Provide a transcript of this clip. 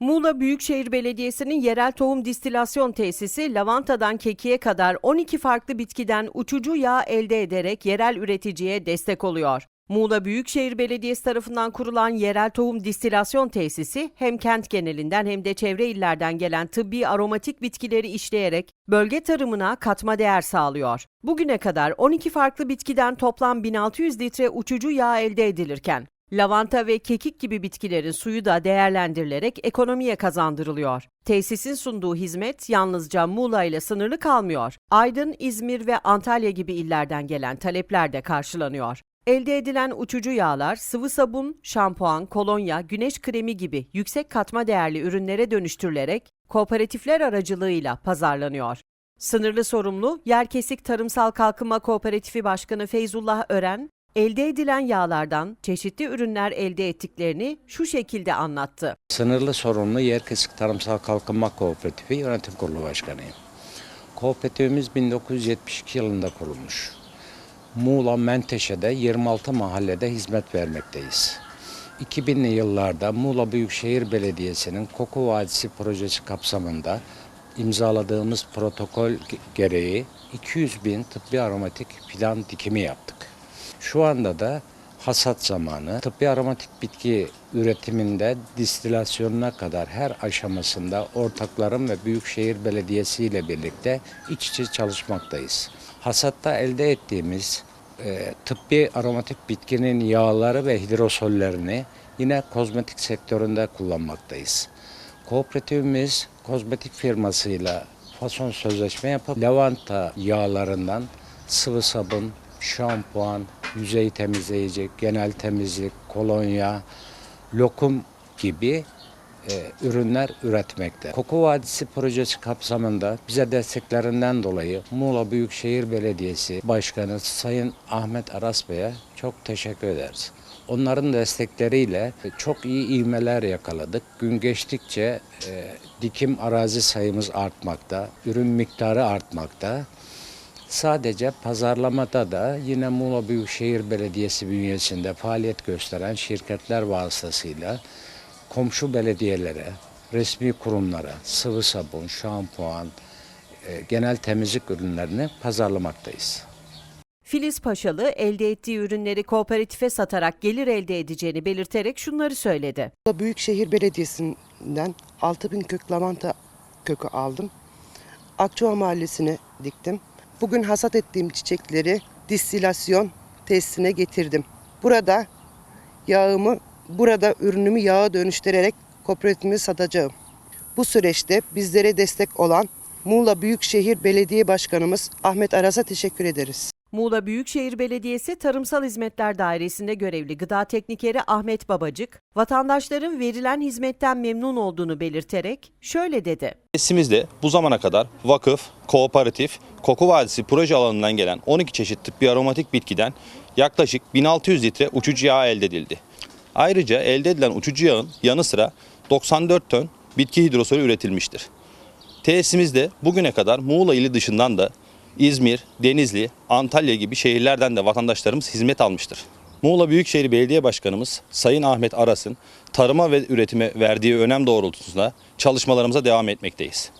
Muğla Büyükşehir Belediyesi'nin yerel tohum distilasyon tesisi lavantadan kekiğe kadar 12 farklı bitkiden uçucu yağ elde ederek yerel üreticiye destek oluyor. Muğla Büyükşehir Belediyesi tarafından kurulan yerel tohum distilasyon tesisi hem kent genelinden hem de çevre illerden gelen tıbbi aromatik bitkileri işleyerek bölge tarımına katma değer sağlıyor. Bugüne kadar 12 farklı bitkiden toplam 1600 litre uçucu yağ elde edilirken Lavanta ve kekik gibi bitkilerin suyu da değerlendirilerek ekonomiye kazandırılıyor. Tesisin sunduğu hizmet yalnızca Muğla ile sınırlı kalmıyor. Aydın, İzmir ve Antalya gibi illerden gelen talepler de karşılanıyor. Elde edilen uçucu yağlar sıvı sabun, şampuan, kolonya, güneş kremi gibi yüksek katma değerli ürünlere dönüştürülerek kooperatifler aracılığıyla pazarlanıyor. Sınırlı sorumlu Yerkesik Tarımsal Kalkınma Kooperatifi Başkanı Feyzullah Ören, elde edilen yağlardan çeşitli ürünler elde ettiklerini şu şekilde anlattı. Sınırlı sorumlu Yerkesik Tarımsal Kalkınma Kooperatifi Yönetim Kurulu Başkanıyım. Kooperatifimiz 1972 yılında kurulmuş. Muğla Menteşe'de 26 mahallede hizmet vermekteyiz. 2000'li yıllarda Muğla Büyükşehir Belediyesi'nin Koku Vadisi projesi kapsamında imzaladığımız protokol gereği 200 bin tıbbi aromatik fidan dikimi yaptık. Şu anda da hasat zamanı. Tıbbi aromatik bitki üretiminde distilasyonuna kadar her aşamasında ortaklarım ve Büyükşehir Belediyesi ile birlikte iç içe çalışmaktayız. Hasatta elde ettiğimiz e, tıbbi aromatik bitkinin yağları ve hidrosollerini yine kozmetik sektöründe kullanmaktayız. Kooperatifimiz kozmetik firmasıyla fason sözleşme yapıp lavanta yağlarından sıvı sabun, şampuan, yüzey temizleyici, genel temizlik, kolonya, lokum gibi e, ürünler üretmekte. Koku Vadisi projesi kapsamında bize desteklerinden dolayı Muğla Büyükşehir Belediyesi Başkanı Sayın Ahmet Aras Bey'e çok teşekkür ederiz. Onların destekleriyle çok iyi ivmeler yakaladık. Gün geçtikçe e, dikim arazi sayımız artmakta, ürün miktarı artmakta. Sadece pazarlamada da yine Muğla Büyükşehir Belediyesi bünyesinde faaliyet gösteren şirketler vasıtasıyla komşu belediyelere, resmi kurumlara sıvı sabun, şampuan, e, genel temizlik ürünlerini pazarlamaktayız. Filiz Paşalı elde ettiği ürünleri kooperatife satarak gelir elde edeceğini belirterek şunları söyledi. Büyükşehir Belediyesi'nden 6000 kök lavanta kökü aldım. Akçova Mahallesi'ne diktim. Bugün hasat ettiğim çiçekleri distilasyon tesisine getirdim. Burada yağımı, burada ürünümü yağa dönüştürerek kooperatifime satacağım. Bu süreçte bizlere destek olan Muğla Büyükşehir Belediye Başkanımız Ahmet Aras'a teşekkür ederiz. Muğla Büyükşehir Belediyesi Tarımsal Hizmetler Dairesi'nde görevli gıda teknikeri Ahmet Babacık, vatandaşların verilen hizmetten memnun olduğunu belirterek şöyle dedi. Tesisimizde bu zamana kadar vakıf, kooperatif, koku vadisi proje alanından gelen 12 çeşit tıbbi aromatik bitkiden yaklaşık 1600 litre uçucu yağ elde edildi. Ayrıca elde edilen uçucu yağın yanı sıra 94 ton bitki hidrosolü üretilmiştir. Tesisimizde bugüne kadar Muğla ili dışından da İzmir, Denizli, Antalya gibi şehirlerden de vatandaşlarımız hizmet almıştır. Muğla Büyükşehir Belediye Başkanımız Sayın Ahmet Aras'ın tarıma ve üretime verdiği önem doğrultusunda çalışmalarımıza devam etmekteyiz.